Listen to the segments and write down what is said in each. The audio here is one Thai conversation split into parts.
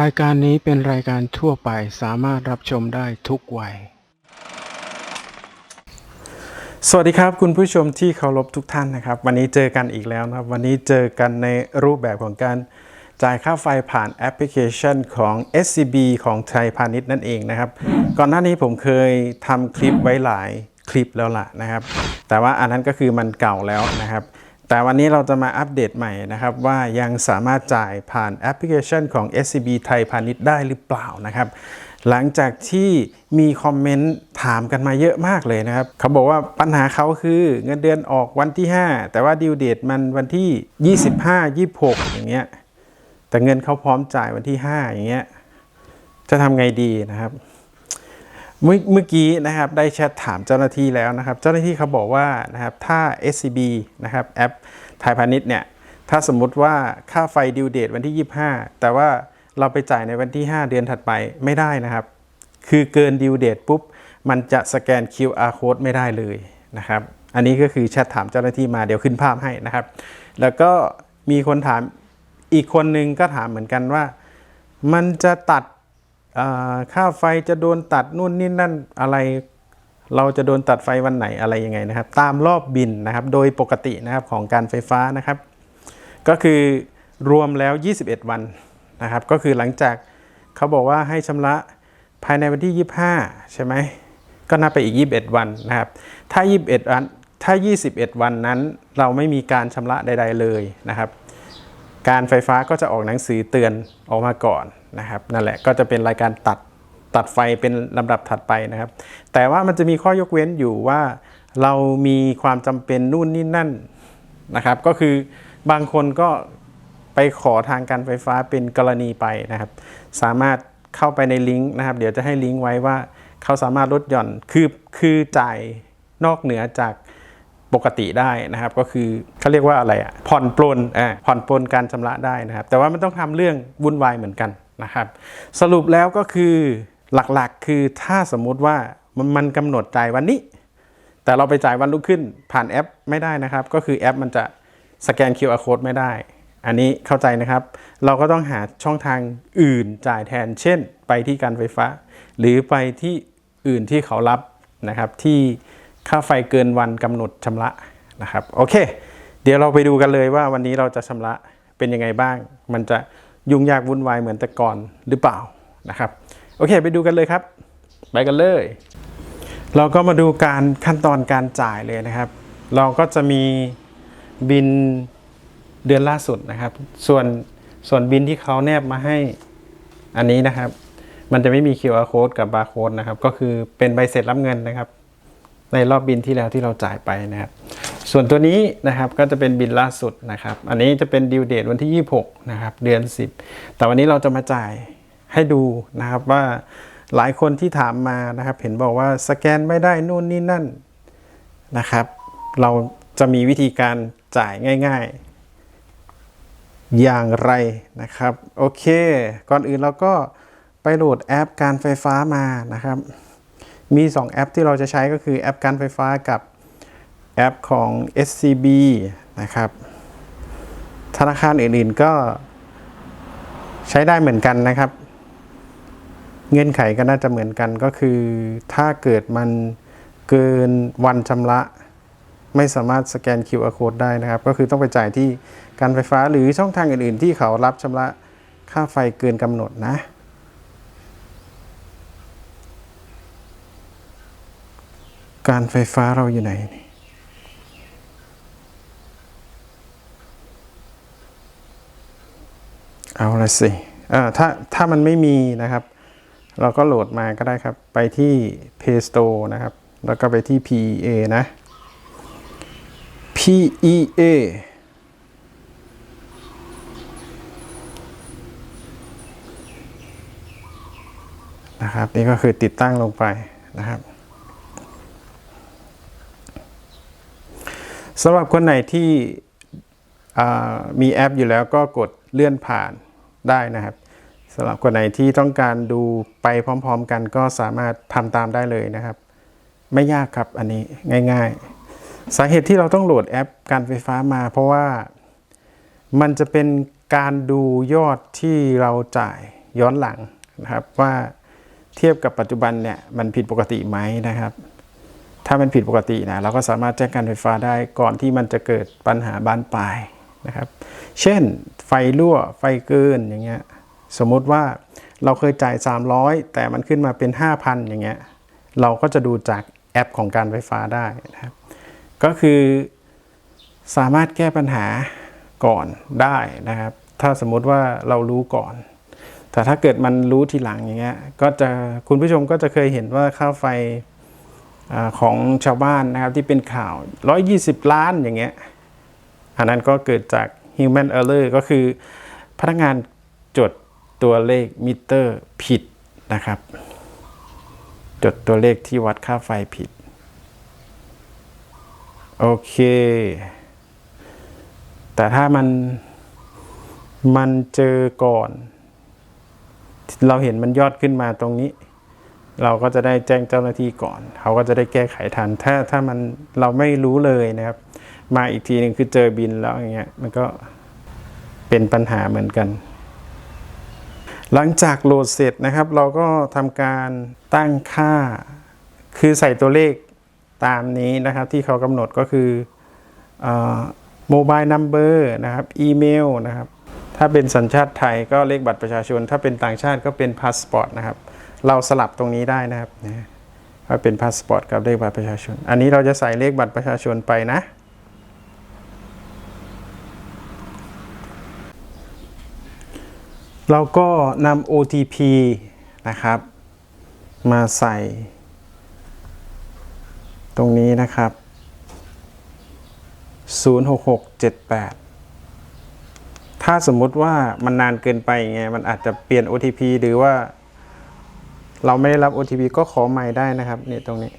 รายการนี้เป็นรายการทั่วไปสามารถรับชมได้ทุกวัย สวัสดีครับ คุณผู้ชมที่เคารพทุกท่านนะครับ วันนี้เจอกันอีกแล้วนะครับ วันนี้เจอกันในรูปแบบของการจ่ายค่าไฟผ่านแอปพลิเคชันของ SCB ของไทยพาณิชย์นั่นเองนะครับ ก่อนหน้านี้ผมเคยทำคลิปไว้หลายคลิปแล้วล่ะนะครับ แต่ว่าอันนั้นก็คือมันเก่าแล้วนะครับ แต่วันนี้เราจะมาอัปเดตใหม่นะครับ ว่ายังสามารถจ่ายผ่านแอปพลิเคชันของ SCB ไทยพาณิชย์ได้หรือเปล่านะครับ หลังจากที่มีคอมเมนต์ถามกันมาเยอะมากเลยนะครับ เขาบอกว่าปัญหาเขาคือเงินเดือนออกวันที่ 5 แต่ว่าดิวเดตมันวันที่ 25 26 อย่างเงี้ยแต่เงินเขาพร้อมจ่ายวันที่ 5 อย่างเงี้ยจะทำไงดีนะครับ เมื่อเมื่อกี้นะครับได้แชทถามเจ้าหน้าที่แล้วนะครับ เจ้าหน้าที่เขาบอกว่านะครับถ้า SCB นะครับแอปไทยพาณิชย์เนี่ยถ้าสมมุติว่าค่าไฟดิวเดตวันที่ 25 แต่ว่าเราไปจ่ายในวันที่ 5 เดือนถัดไปไม่ได้นะครับ คือเกินดิวเดตปุ๊บ มันจะสแกน QR code ไม่ได้เลยนะครับ อันนี้ก็คือแชทถามเจ้าหน้าที่มาเดี๋ยวขึ้นภาพให้นะครับ แล้วก็มีคนถามอีกคนนึงก็ถามเหมือนกันว่า มันจะตัด ค่าไฟจะโดนตัดนู่นนี่นั่นอะไร เราจะโดนตัดไฟวันไหนอะไรยังไงนะครับ ตามรอบบินนะครับ โดยปกตินะครับของการไฟฟ้านะครับ ก็คือรวมแล้ว 21 วันนะครับ ก็คือหลังจากเขาบอกว่าให้ชำระภายในวันที่ 25 ใช่ไหมก็นับไปอีก 21 วันนะครับ ถ้า 21 วัน ถ้า 21 วันนั้นเราไม่มีการชำระใด ๆ เลยนะครับ การไฟฟ้าก็จะออกหนังสือเตือนออกมาก่อนนะครับนั่นแหละก็จะเป็นรายการตัดตัดไฟเป็นลำดับถัดไปนะครับ แต่ว่ามันจะมีข้อยกเว้นอยู่ว่าเรามีความจำเป็นนู่นนี่นั่นนะครับ ก็คือบางคนก็ไปขอทางการไฟฟ้าเป็นกรณีไปนะครับ สามารถเข้าไปในลิงก์นะครับ เดี๋ยวจะให้ลิงก์ไว้ว่าเขาสามารถลดหย่อนคือคือจ่ายนอกเหนือจาก ปกติได้นะครับ ก็คือเขาเรียกว่าอะไรอะผ่อนปลนอ่าผ่อนปลนการชำระได้นะครับ แต่ว่ามันต้องทำเรื่องวุ่นวายเหมือนกันนะครับ สรุปแล้วก็คือหลักๆ คือถ้าสมมุติว่ามันมันกำหนดจ่ายวันนี้ แต่เราไปจ่ายวันรุ่งขึ้นผ่านแอปไม่ได้นะครับ ก็คือแอปมันจะสแกน QR code ไม่ได้ อันนี้เข้าใจนะครับ เราก็ต้องหาช่องทางอื่นจ่ายแทน เช่น ไปที่การไฟฟ้า หรือไปที่อื่นที่เขารับนะครับที่ ค่าไฟเกินวันกำหนดชำระนะครับโอเค เดี๋ยวเราไปดูกันเลยว่าวันนี้เราจะชำระเป็นยังไงบ้าง มันจะยุ่งยากวุ่นวายเหมือนแต่ก่อนหรือเปล่านะครับโอเค ไปดูกันเลยครับ ไปกันเลย เราก็มาดูการขั้นตอนการจ่ายเลยนะครับ เราก็จะมีบินเดือนล่าสุดนะครับ ส่วนส่วนบินที่เขาแนบมาให้อันนี้นะครับ มันจะไม่มี QR code กับบาร์โค้ดนะครับ ก็คือเป็นใบเสร็จรับเงินนะครับ ในรอบบินที่แล้วที่เราจ่ายไปนะครับ ส่วนตัวนี้นะครับก็จะเป็นบินล่าสุดนะครับ อันนี้จะเป็นดิวเดตวันที่ 26 นะครับ เดือน 10 แต่วันนี้เราจะมาจ่ายให้ดูนะครับว่าหลายคนที่ถามมานะครับ เห็นบอกว่าสแกนไม่ได้นู่นนี่นั่นนะครับ เราจะมีวิธีการจ่ายง่าย ๆ อย่างไรนะครับ โอเค ก่อนอื่นเราก็ไปโหลดแอปการไฟฟ้ามานะครับ มี 2 แอปที่เราจะใช้ก็คือแอปการไฟฟ้ากับแอปของ SCB นะครับ ธนาคารอื่นๆก็ใช้ได้เหมือนกันนะครับ เงื่อนไขก็น่าจะเหมือนกันก็คือ ถ้าเกิดมันเกินวันชำระ ไม่สามารถสแกน QR code ได้นะครับ ก็คือต้องไปจ่ายที่การไฟฟ้าหรือช่องทางอื่นๆ ที่เขารับชำระค่าไฟเกินกำหนดนะ การไฟฟ้าเราอยู่ไหนนี่เอาละสิถ้าถ้ามันไม่มีนะครับ เราก็โหลดมาก็ได้ครับ ไปที่ Play Store นะครับ แล้วก็ไปที่ PEA นะ PEA นะครับ นี่ก็คือติดตั้งลงไปนะครับ สำหรับคนไหนที่มีแอปอยู่แล้วก็กดเลื่อนผ่านได้นะครับสำหรับคนไหนที่ต้องการดูไปพร้อม ๆ กันก็สามารถทำตามได้เลยนะครับ ไม่ยากครับอันนี้ง่าย ๆ สาเหตุที่เราต้องโหลดแอปการไฟฟ้ามา เพราะว่ามันจะเป็นการดูยอดที่เราจ่ายย้อนหลังนะครับว่าเทียบกับปัจจุบันเนี่ยมันผิดปกติไหมนะครับ ถ้ามันผิดปกตินะเราก็สามารถแจ้งการไฟฟ้าได้ก่อนที่มันจะเกิดปัญหาบานปลายนะครับ เช่นไฟรั่วไฟเกินอย่างเงี้ยสมมุติว่าเราเคยจ่าย 300 แต่มันขึ้นมาเป็น 5,000 อย่างเงี้ยเราก็จะดูจากแอปของการไฟฟ้าได้นะครับ ก็คือสามารถแก้ปัญหาก่อนได้นะครับ ถ้าสมมุติว่าเรารู้ก่อน แต่ถ้าเกิดมันรู้ทีหลังอย่างเงี้ยก็จะคุณผู้ชมก็จะเคยเห็นว่าค่าไฟ อของชาวบ้านนะครับที่เป็นข่าว 120 ล้านอย่างเงี้ย อันนั้นก็เกิดจาก human error ก็คือพนักงานจดตัวเลขมิเตอร์ผิดนะครับ จดตัวเลขที่วัดค่าไฟผิด โอเค แต่ถ้ามันมันเจอก่อน เราเห็นมันยอดขึ้นมาตรงนี้ เราก็จะได้แจ้งเจ้าหน้าที่ก่อน เขาก็จะได้แก้ไขทัน ถ้าถ้ามันเราไม่รู้เลยนะครับ มาอีกทีหนึ่งคือเจอบินแล้วอย่างเงี้ยมันก็เป็นปัญหาเหมือนกัน หลังจากโหลดเสร็จนะครับ เราก็ทำการตั้งค่า คือใส่ตัวเลขตามนี้นะครับ ที่เขากำหนดก็คือโมบายนัมเบอร์นะครับอีเมลนะครับ ถ้าเป็นสัญชาติไทยก็เลขบัตรประชาชน ถ้าเป็นต่างชาติก็เป็นพาสปอร์ตนะครับ เราสลับตรงนี้ได้นะครับนะว่าเป็นพาสปอร์ตกับเลขบัตรประชาชน อันนี้เราจะใส่เลขบัตรประชาชนไปนะ เราก็นำ OTP นะครับ มาใส่ ตรงนี้นะครับ 06678 ถ้าสมมุติว่ามันนานเกินไปไง มันอาจจะเปลี่ยน OTP หรือว่า เราไม่ได้รับ OTP ก็ขอใหม่ได้นะครับเนี่ยตรงนี้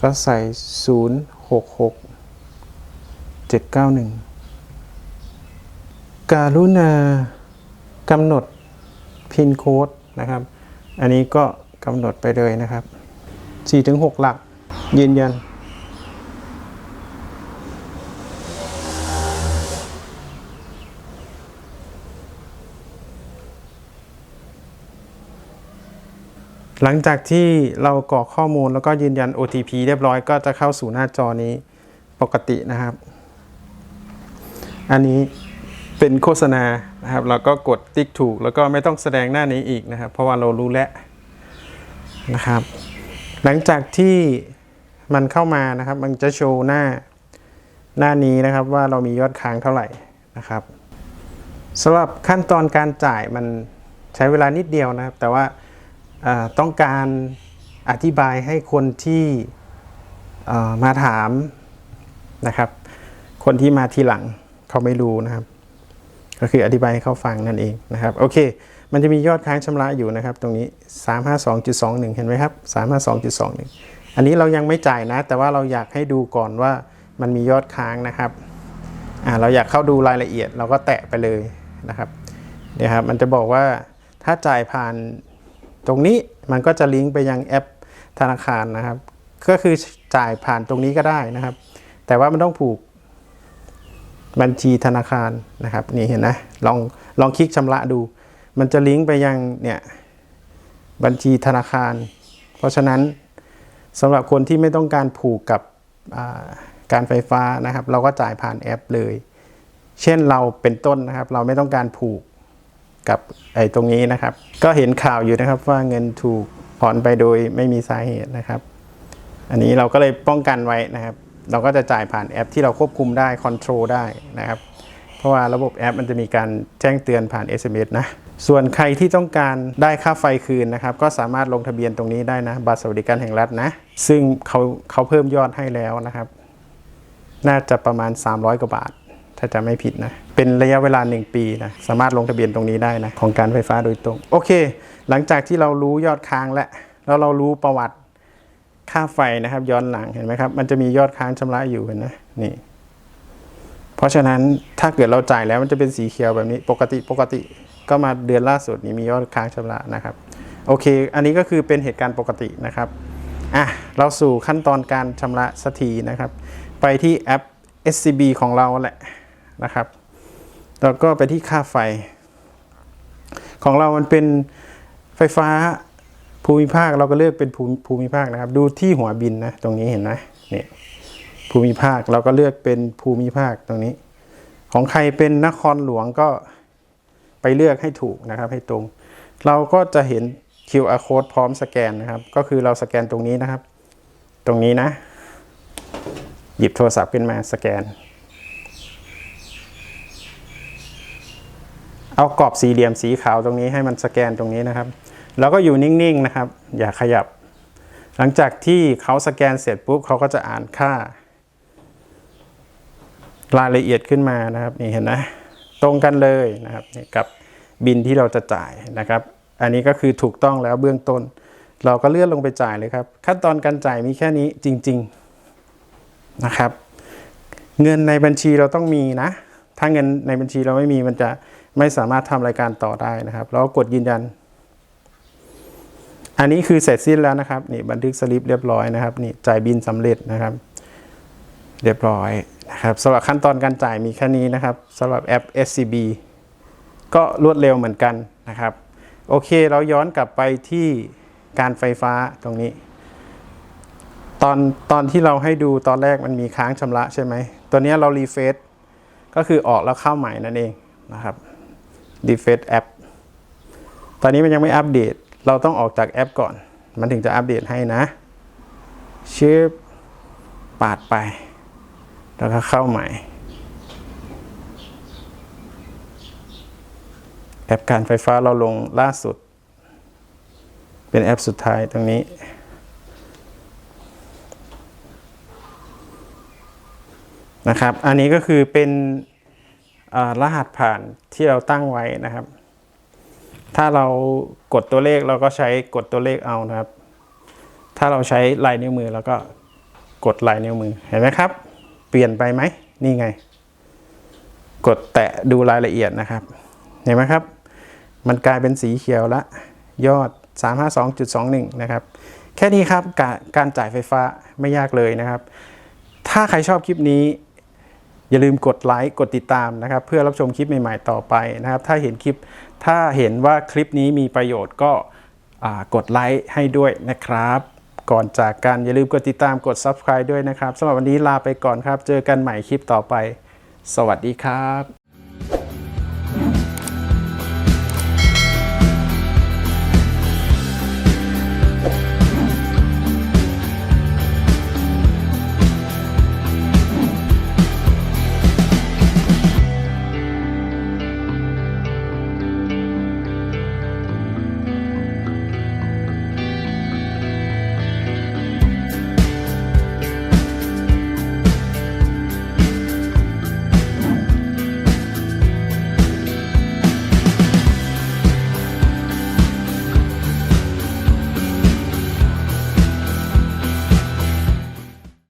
ก็ใส่ 066 791 การุณากำหนดพินโค้ดนะครับ อันนี้ก็กำหนดไปเลยนะครับ 4-6 หลักยืนยัน หลังจากที่เรากรอกข้อมูลแล้วก็ยืนยัน OTP เรียบร้อยก็จะเข้าสู่หน้าจอนี้ปกตินะครับ อันนี้เป็นโฆษณานะครับ เราก็กดติ๊กถูก แล้วก็ไม่ต้องแสดงหน้านี้อีกนะครับ เพราะว่าเรารู้แล้วนะครับ หลังจากที่มันเข้ามานะครับ มันจะโชว์หน้าหน้านี้นะครับว่าเรามียอดค้างเท่าไหร่นะครับสำหรับขั้นตอนการจ่ายมันใช้เวลานิดเดียวนะครับ แต่ว่า ต้องการอธิบายให้คนที่มาถามนะครับ คนที่มาทีหลังเขาไม่รู้นะครับ ก็คืออธิบายให้เขาฟังนั่นเองนะครับโอเค มันจะมียอดค้างชำระอยู่นะครับ ตรงนี้ 352.21 เห็นไหมครับ 352.21 อันนี้เรายังไม่จ่ายนะ แต่ว่าเราอยากให้ดูก่อนว่ามันมียอดค้างนะครับเราอยากเข้าดูรายละเอียดเราก็แตะไปเลยนะครับเดี๋ยวครับมันจะบอกว่าถ้าจ่ายผ่าน ตรงนี้มันก็จะลิงก์ไปยังแอปธนาคารนะครับ ก็คือจ่ายผ่านตรงนี้ก็ได้นะครับ แต่ว่ามันต้องผูกบัญชีธนาคารนะครับนี่เห็นนะลองลองคลิกชำระดู มันจะลิงก์ไปยังเนี่ยบัญชีธนาคาร เพราะฉะนั้นสำหรับคนที่ไม่ต้องการผูกกับการไฟฟ้านะครับ เราก็จ่ายผ่านแอปเลย เช่นเราเป็นต้นนะครับ เราไม่ต้องการผูก กับไอ้ตรงนี้นะครับ ก็เห็นข่าวอยู่นะครับว่าเงินถูกถอนไปโดยไม่มีสาเหตุนะครับ อันนี้เราก็เลยป้องกันไว้นะครับ เราก็จะจ่ายผ่านแอปที่เราควบคุมได้คอนโทรลได้นะครับ เพราะว่าระบบแอปมันจะมีการแจ้งเตือนผ่าน SMS นะส่วนใครที่ต้องการได้ค่าไฟคืนนะครับ ก็สามารถลงทะเบียนตรงนี้ได้นะ บัตรสวัสดิการแห่งรัฐนะ ซึ่งเขาเขาเพิ่มยอดให้แล้วนะครับ น่าจะประมาณ 300 กว่าบาท ถ้าจะไม่ผิดนะ เป็นระยะเวลา 1 ปีนะสามารถลงทะเบียนตรงนี้ได้นะของการไฟฟ้าโดยตรง โอเค หลังจากที่เรารู้ยอดค้างแล้วแล้วเรารู้ประวัติค่าไฟนะครับย้อนหลังเห็นไหมครับ มันจะมียอดค้างชำระอยู่เห็นไหมนี่เพราะฉะนั้นถ้าเกิดเราจ่ายแล้วมันจะเป็นสีเขียวแบบนี้ปกติปกติก็มาเดือนล่าสุดนี้มียอดค้างชำระนะครับ โอเค อันนี้ก็คือเป็นเหตุการณ์ปกตินะครับอะเราสู่ขั้นตอนการชำระสักทีนะครับ ไปที่แอป SCB ของเราแหละนะครับ แล้วก็ไปที่ค่าไฟ ของเรามันเป็นไฟฟ้าภูมิภาคเราก็เลือกเป็นภูมิภูมิภาคนะครับ ดูที่หัวบินนะ ตรงนี้เห็นไหมนี่ภูมิภาคเราก็เลือกเป็นภูมิภาคตรงนี้ ของใครเป็นนครหลวงก็ไปเลือกให้ถูกนะครับ ให้ตรง เราก็จะเห็น QR code พร้อมสแกนนะครับ ก็คือเราสแกนตรงนี้นะครับ ตรงนี้นะ หยิบโทรศัพท์ขึ้นมาสแกน เอากรอบสี่เหลี่ยมสีขาวตรงนี้ให้มันสแกนตรงนี้นะครับ แล้วก็อยู่นิ่งๆนะครับ อย่าขยับ หลังจากที่เขาสแกนเสร็จปุ๊บเขาก็จะอ่านค่า รายละเอียดขึ้นมานะครับนี่เห็นไหมตรงกันเลยนะครับกับบินที่เราจะจ่ายนะครับ อันนี้ก็คือถูกต้องแล้วเบื้องต้น เราก็เลื่อนลงไปจ่ายเลยครับ ขั้นตอนการจ่ายมีแค่นี้จริง ๆนะครับ เงินในบัญชีเราต้องมีนะ ถ้าเงินในบัญชีเราไม่มีมันจะ ไม่สามารถทำรายการต่อได้นะครับ แล้วกดยืนยัน อันนี้คือเสร็จสิ้นแล้วนะครับนี่บันทึกสลิปเรียบร้อยนะครับนี่จ่ายบินสำเร็จนะครับ เรียบร้อยนะครับสำหรับขั้นตอนการจ่ายมีแค่นี้นะครับสำหรับแอป SCB ก็รวดเร็วเหมือนกันนะครับ โอเคเราย้อนกลับไปที่การไฟฟ้าตรงนี้ ตอนตอนที่เราให้ดูตอนแรกมันมีค้างชำระใช่ไหมตัวนี้เรารีเฟซก็คือออกแล้วเข้าใหม่นั่นเองนะครับ รีเฟซแอปตอนนี้มันยังไม่อัปเดต เราต้องออกจากแอปก่อน มันถึงจะอัปเดตให้นะชิปปาดไป แล้วก็เข้าใหม่ แอปการไฟฟ้าเราลงล่าสุด เป็นแอปสุดท้ายตรงนี้นะครับ อันนี้ก็คือเป็น รหัสผ่านที่เราตั้งไว้นะครับ ถ้าเรากดตัวเลขเราก็ใช้กดตัวเลขเอานะครับ ถ้าเราใช้ลายนิ้วมือแล้วก็กดลายนิ้วมือเห็นไหมครับ เปลี่ยนไปไหมนี่ไง กดแตะดูรายละเอียดนะครับเห็นไหมครับ มันกลายเป็นสีเขียวละยอด 352.21 นะครับ แค่นี้ครับการการจ่ายไฟฟ้าไม่ยากเลยนะครับ ถ้าใครชอบคลิปนี้ อย่าลืมกดไลค์กดติดตามนะครับเพื่อรับชมคลิปใหม่ๆต่อไปนะครับ ถ้าเห็นคลิปถ้าเห็นว่าคลิปนี้มีประโยชน์ก็กดไลค์ให้ด้วยนะครับ ก่อนจากกันอย่าลืมกดติดตามกด Subscribe ด้วยนะครับสำหรับวันนี้ลาไปก่อนครับ เจอกันใหม่คลิปต่อไป สวัสดีครับ